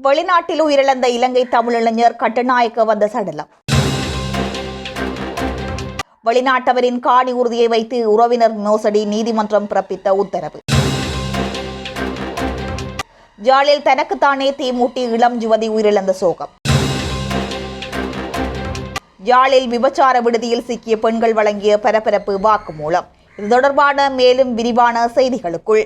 வெளிநாட்டில் உயிரிழந்த இலங்கை தமிழிளைஞர் கட்டுநாயக்க வந்த சடலம். வெளிநாட்டவரின் காணி உறுதியை வைத்து உறவினர் மோசடி நீதிமன்றம் பிறப்பித்த உத்தரவு. ஜாலில் தனக்குத்தானே தீமூட்டி இளம் யுவதி உயிரிழந்த சோகம். யாழில் விபச்சார விடுதியில் சிக்கிய பெண்கள் வழங்கிய பரபரப்பு வாக்குமூலம். இது தொடர்பான மேலும் விரிவான செய்திகளுக்குள்.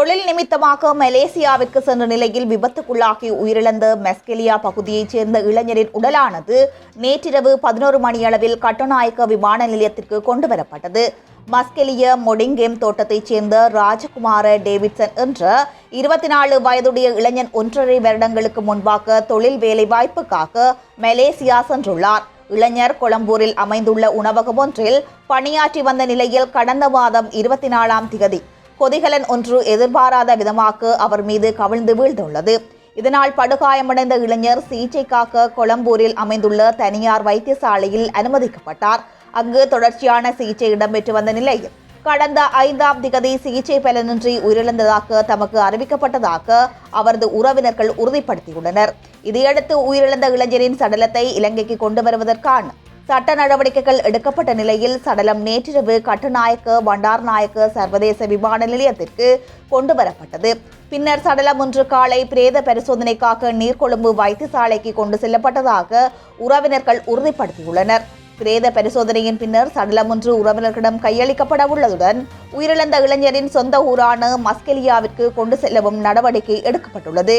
தொழில் நிமித்தமாக மலேசியாவிற்கு சென்ற நிலையில் விபத்துக்குள்ளாகி உயிரிழந்த மெஸ்கெலியா பகுதியைச் சேர்ந்த இளைஞரின் உடலானது நேற்றிரவு பதினோரு மணியளவில் கட்டுநாயக்க விமான நிலையத்திற்கு கொண்டு வரப்பட்டது மஸ்கெலிய மொடிங்கேம் தோட்டத்தைச் சேர்ந்த ராஜகுமார டேவிட்சன் என்ற இருபத்தி நாலு வயதுடைய இளைஞன் ஒன்றரை வருடங்களுக்கு முன்பாக தொழில் வேலை வாய்ப்புக்காக மலேசியா சென்றுள்ளார். இளைஞர் கொளம்பூரில் அமைந்துள்ள உணவகம் ஒன்றில் பணியாற்றி வந்த நிலையில் கடந்த மாதம் இருபத்தி நாலாம் திகதி கொதிகலன் ஒன்று எதிர்பாராத விதமாக அவர் மீது கவிழ்ந்து வீழ்ந்துள்ளது. இதனால் படுகாயமடைந்த இளைஞர் சிகிச்சைக்காக கொளம்பூரில் அமைந்துள்ள தனியார் வைத்தியசாலையில் அனுமதிக்கப்பட்டார். அங்கு தொடர்ச்சியான சிகிச்சை இடம்பெற்று வந்த நிலையில் கடந்த ஐந்தாம் திகதி சிகிச்சை பலனின்றி உயிரிழந்ததாக தமக்கு அறிவிக்கப்பட்டதாக அவரது உறவினர்கள் உறுதிப்படுத்தியுள்ளனர். இதையடுத்து உயிரிழந்த இளைஞரின் சடலத்தை இலங்கைக்கு கொண்டு வருவதற்கான சட்ட நடவடிக்கைகள் எடுக்கப்பட்ட நிலையில் சடலம் நேற்றிரவு கட்டுநாயக்க பண்டார்நாயக்க சர்வதேச விமான நிலையத்திற்கு கொண்டு வரப்பட்டது பின்னர் சடலம் ஒன்று காலை பிரேத பரிசோதனைக்காக நீர்கொழும்பு வைத்தியசாலைக்கு கொண்டு செல்லப்பட்டதாக உறவினர்கள் உறுதிப்படுத்தியுள்ளனர். பிரேத பரிசோதனையின் பின்னர் சடலம் ஒன்று உறவினர்களிடம் கையளிக்கப்பட உள்ளதுடன் உயிரிழந்த இளைஞரின் சொந்த ஊரான மஸ்கெலியாவிற்கு கொண்டு செல்லவும் நடவடிக்கை எடுக்கப்பட்டுள்ளது.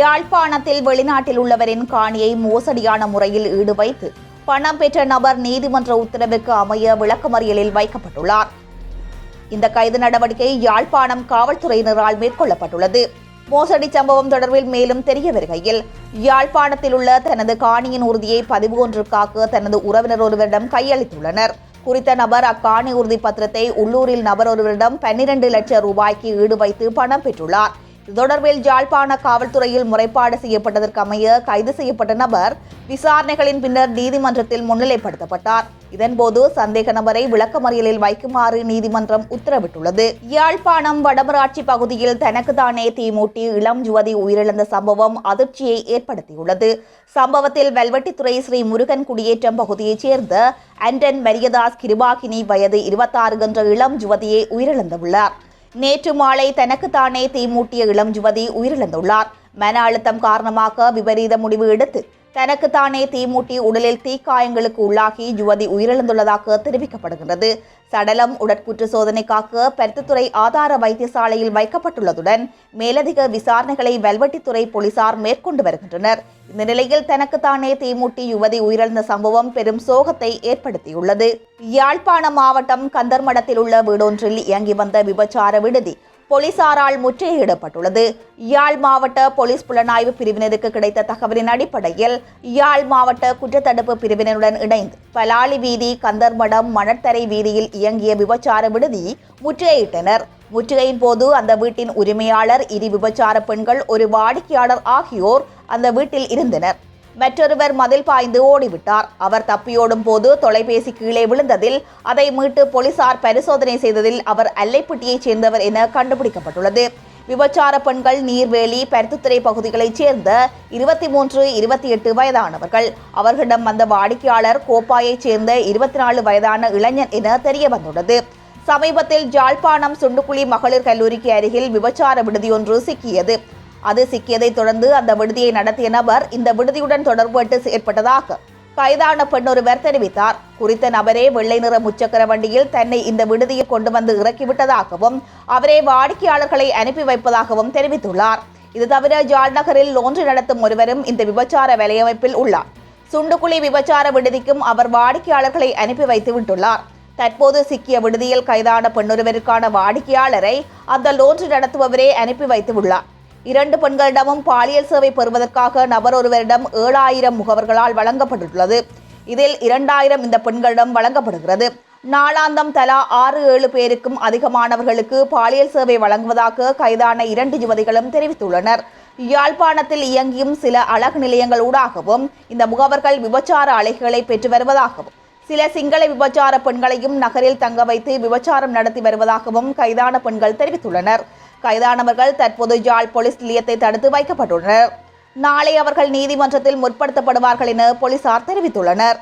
யாழ்ப்பாணத்தில் வெளிநாட்டில் உள்ளவரின் காணியை மோசடியான முறையில் ஈடுவைத்து பணம் பெற்ற நபர் நீதிமன்ற உத்தரவுக்கு அமைய விளக்கமறியலில் வைக்கப்பட்டுள்ளார். இந்த கைது நடவடிக்கை யாழ்ப்பாணம் காவல்துறையினரால் மேற்கொள்ளப்பட்டுள்ளது. மோசடி சம்பவம் தொடர்பில் மேலும் தெரிய வருகையில் யாழ்ப்பாணத்தில் உள்ள தனது காணியின் உறுதியை பதிவு ஒன்றுக்காக தனது உறவினர் ஒருவரிடம் கையளித்துள்ளனர். குறித்த நபர் அக்காணி உறுதி பத்திரத்தை உள்ளூரில் நபர் ஒருவரிடம் பன்னிரண்டு லட்சம் ரூபாய்க்கு ஈடு வைத்து பணம் பெற்றுள்ளார். தொடர்பில் ஜாழ்ப்பாண காவல்துறையில் முறைப்பாடு செய்யப்பட்டதற்கமைய கைது செய்யப்பட்ட நபர் விசாரணைகளின் பின்னர் நீதிமன்றத்தில் முன்னிலைப்படுத்தப்பட்டார். இதன்போது சந்தேக நபரை விளக்கமறியலில் வைக்குமாறு நீதிமன்றம் உத்தரவிட்டுள்ளது. யாழ்ப்பாணம் வடமராட்சி பகுதியில் தனக்கு தானே தீமூட்டி இளம் யுவதி உயிரிழந்த சம்பவம் அதிர்ச்சியை ஏற்படுத்தியுள்ளது. சம்பவத்தில் வெல்வெட்டித்துறை ஸ்ரீ முருகன் குடியேற்றம் பகுதியைச் சேர்ந்த அண்டன் மரியதாஸ் கிருபாகினி வயது இருபத்தாறு என்ற இளம் யுவதியை உயிரிழந்துள்ளார். நேற்று மாலை தனக்குத்தானே தீமூட்டிய இளம் யுவதி உயிரிழந்துள்ளார். மன அழுத்தம் காரணமாக விபரீத முடிவு எடுத்து தனக்குத்தானே தீமூட்டி உடலில் தீக்காயங்களுக்கு உள்ளாகி யுவதி உயிரிழந்துள்ளதாக தெரிவிக்கப்படுகிறது சடலம் உடற்கூற்று சோதனைக்காக பருத்தித்துறை ஆதார வைத்தியசாலையில் வைக்கப்பட்டுள்ளதுடன் மேலதிக விசாரணைகளை வல்வெட்டித்துறை போலீசார் மேற்கொண்டு வருகின்றனர். இந்த நிலையில் தனக்குத்தானே தீமூட்டி யுவதி உயிரிழந்த சம்பவம் பெரும் சோகத்தை ஏற்படுத்தியுள்ளது. யாழ்ப்பாணம் மாவட்டம் கந்தர்மடத்தில் உள்ள வீடொன்றில் இயங்கி வந்த விபச்சார விடுதி போலீசாரால் முற்றுகையிடப்பட்டுள்ளது. யாழ் மாவட்ட போலீஸ் புலனாய்வு பிரிவினருக்கு கிடைத்த தகவலின் அடிப்படையில் யாழ் மாவட்ட குற்றத்தடுப்பு பிரிவினருடன் இணைந்து பலாலி வீதி கந்தர்மடம் மணற்தரை வீதியில் இயங்கிய விபச்சார விடுதி முற்றுகையிட்டனர். முற்றுகையின் போது அந்த வீட்டின் உரிமையாளர் இரு விபச்சார பெண்கள் ஒரு வாடிக்கையாளர் ஆகியோர் அந்த வீட்டில் இருந்தனர். மற்றொருவர் மதில் பாய்ந்து ஓடிவிட்டார். அவர் தப்பியோடும் போது தொலைபேசி கீழே விழுந்ததில் அதை மீட்டு போலீசார் பரிசோதனை செய்ததில் அவர் அல்லைப்பட்டியைச் சேர்ந்தவர் என கண்டுபிடிக்கப்பட்டுள்ளது. விபச்சார பெண்கள் நீர்வேலி பருத்துத்துறை பகுதிகளைச் சேர்ந்த இருபத்தி மூன்று இருபத்தி எட்டு வயதானவர்கள். அவர்களிடம் வந்த வாடிக்கையாளர் கோப்பாயைச் சேர்ந்த இருபத்தி நாலு வயதான இளைஞன் என தெரிய வந்துள்ளது சமீபத்தில் ஜாழ்ப்பாணம் சுண்டுக்குழி மகளிர் கல்லூரிக்கு அருகில் விபச்சார விடுதியொன்று சிக்கியது. அது சிக்கியதைத் தொடர்ந்து அந்த விடுதியை நடத்திய நபர் இந்த விடுதியுடன் தொடர்பட்டு செயற்பட்டதாக கைதான பெண்ணொருவர் தெரிவித்தார். குறித்த நபரே வெள்ளை நிற முச்சக்கர வண்டியில் தன்னை இந்த விடுதியில் கொண்டு வந்து இறக்கிவிட்டதாகவும் அவரே வாடிக்கையாளர்களை அனுப்பி வைப்பதாகவும் தெரிவித்துள்ளார். இது தவிர ஜாழ் நகரில் லோன்றி நடத்தும் ஒருவரும் இந்த விபச்சார வலையமைப்பில் உள்ளார். சுண்டுக்குழி விபச்சார விடுதிக்கும் அவர் வாடிக்கையாளர்களை அனுப்பி வைத்து விட்டுள்ளார். தற்போது சிக்கிய விடுதியில் கைதான பெண்ணொருவருக்கான வாடிக்கையாளரை அந்த லோன்று நடத்துபவரே அனுப்பி வைத்து உள்ளார் இரண்டு பெண்களிடமும் பாலியல் சேவை பெறுவதற்காக நபர் ஒருவரிடம் ஏழாயிரம் முகவர்களால் வழங்கப்பட்டுள்ளது. இதில் இரண்டாயிரம் இந்த பெண்களிடம் வழங்கப்படுகிறது. நாளாந்தம் தலா ஆறு ஏழு பேருக்கும் அதிகமானவர்களுக்கு பாலியல் சேவை வழங்குவதாக கைதான இரண்டு யுவதிகளும் தெரிவித்துள்ளனர். யாழ்ப்பாணத்தில் இயங்கியும் சில அழகு நிலையங்கள் ஊடாகவும் இந்த முகவர்கள் விபச்சார அலைகளை பெற்று வருவதாகவும் சில சிங்கள விபச்சார பெண்களையும் நகரில் தங்க வைத்து விபச்சாரம் நடத்தி வருவதாகவும் கைதான பெண்கள் தெரிவித்துள்ளனர். கைதானவர்கள் தற்போது ஜாழ் போலீஸ் நிலையத்தை தடுத்து வைக்கப்பட்டுள்ளனர். நாளை அவர்கள் நீதிமன்றத்தில் முற்படுத்தப்படுவார்கள் என போலீசார் தெரிவித்துள்ளனர்.